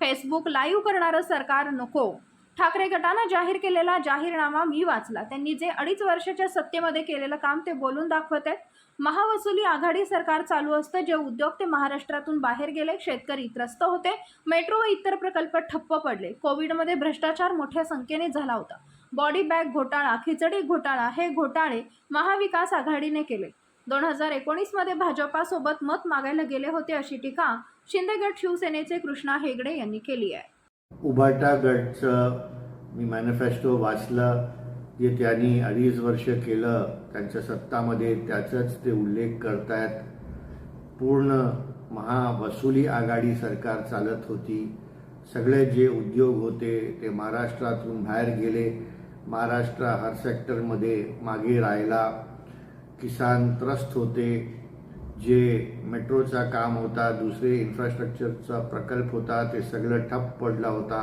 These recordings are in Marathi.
फेसबुक लाईव्ह करणारं सरकार नको. ठाकरे गटानं जाहीर केलेला जाहीरनामा मी वाचला. त्यांनी जे अडीच वर्षाच्या सत्तेमध्ये केलेलं काम ते बोलून दाखवत आहेत महावसुली आघाडी सरकार चालू असतं जे उद्योग ते महाराष्ट्रातून बाहेर गेले शेतकरी त्रस्त होते मेट्रो व इतर प्रकल्प ठप्प पडले. कोविडमध्ये भ्रष्टाचार मोठ्या संख्येने झाला होता. बॉडी बॅग घोटाळा खिचडी घोटाळा हे घोटाळे महाविकास आघाडीने केले. दोन हजार एकोणीसमध्ये भाजपासोबत मत मागायला गेले होते अशी टीका शिंदेगड शिवसेनेचे कृष्णा हेगडे यांनी केली आहे. उभाटा गटचं मी मॅनिफेस्टो वाचलं जे त्यांनी अडीच वर्ष केलं त्यांच्या सत्तामध्ये त्याचाच ते उल्लेख करतायत. पूर्ण महावसुली आघाडी सरकार चालत होती. सगळे जे उद्योग होते ते महाराष्ट्रातून बाहेर गेले. महाराष्ट्र हर सेक्टरमध्ये मागे राहिला. किसान त्रस्त होते जे मेट्रोचा काम होता दुसरे इन्फ्रास्ट्रक्चरचा प्रकल्प होता ते सगळं ठप्प पडला होता.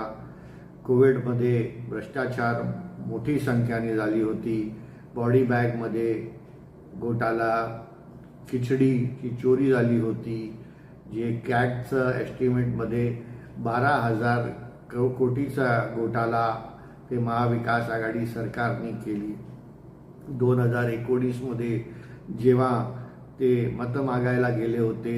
कोविडमध्ये भ्रष्टाचार मोठी संख्याने झाली होती. बॉडी बॅगमध्ये घोटाळा खिचडीची चोरी झाली होती. जे कॅटचं एस्टिमेटमध्ये बारा हजार करो कोटीचा घोटाळा ते महाविकास आघाडी सरकारने केली. दोन हजार एकोणीसमध्ये जेव्हा ते मतं मागायला गेले होते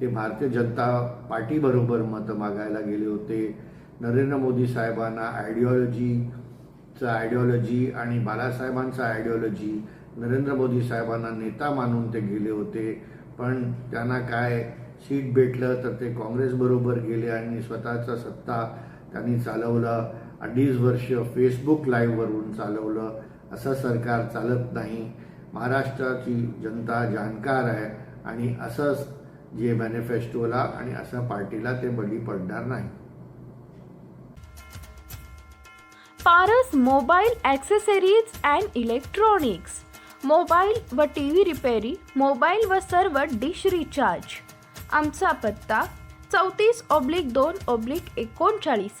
ते भारतीय जनता पार्टीबरोबर मतं मागायला गेले होते. नरेंद्र मोदी साहेबांना आयडिओलॉजीचं आयडिओलॉजी आणि बाळासाहेबांचा आयडिओलॉजी नरेंद्र मोदी साहेबांना नेता मानून ते गेले होते. पण त्यांना काय सीट भेटलं तर ते काँग्रेसबरोबर गेले आणि स्वतःचा सत्ता त्यांनी चालवला. अडीच वर्ष फेसबुक लाईव्हवरून चालवलं. असं सरकार चालत नाही. महाराष्ट्राची जनता जाणकार आहे आणि असंच जे मॅनिफेस्टोला आणि असं पार्टीला ते बळी पडणार नाही. Paras mobile accessories and electronics mobile व टी व्ही रिपेरी मोबाईल व सर्व डिश रिचार्ज आमचा पत्ता चौतीस ऑब्लिक दोन ऑब्लिक एकोणचाळीस.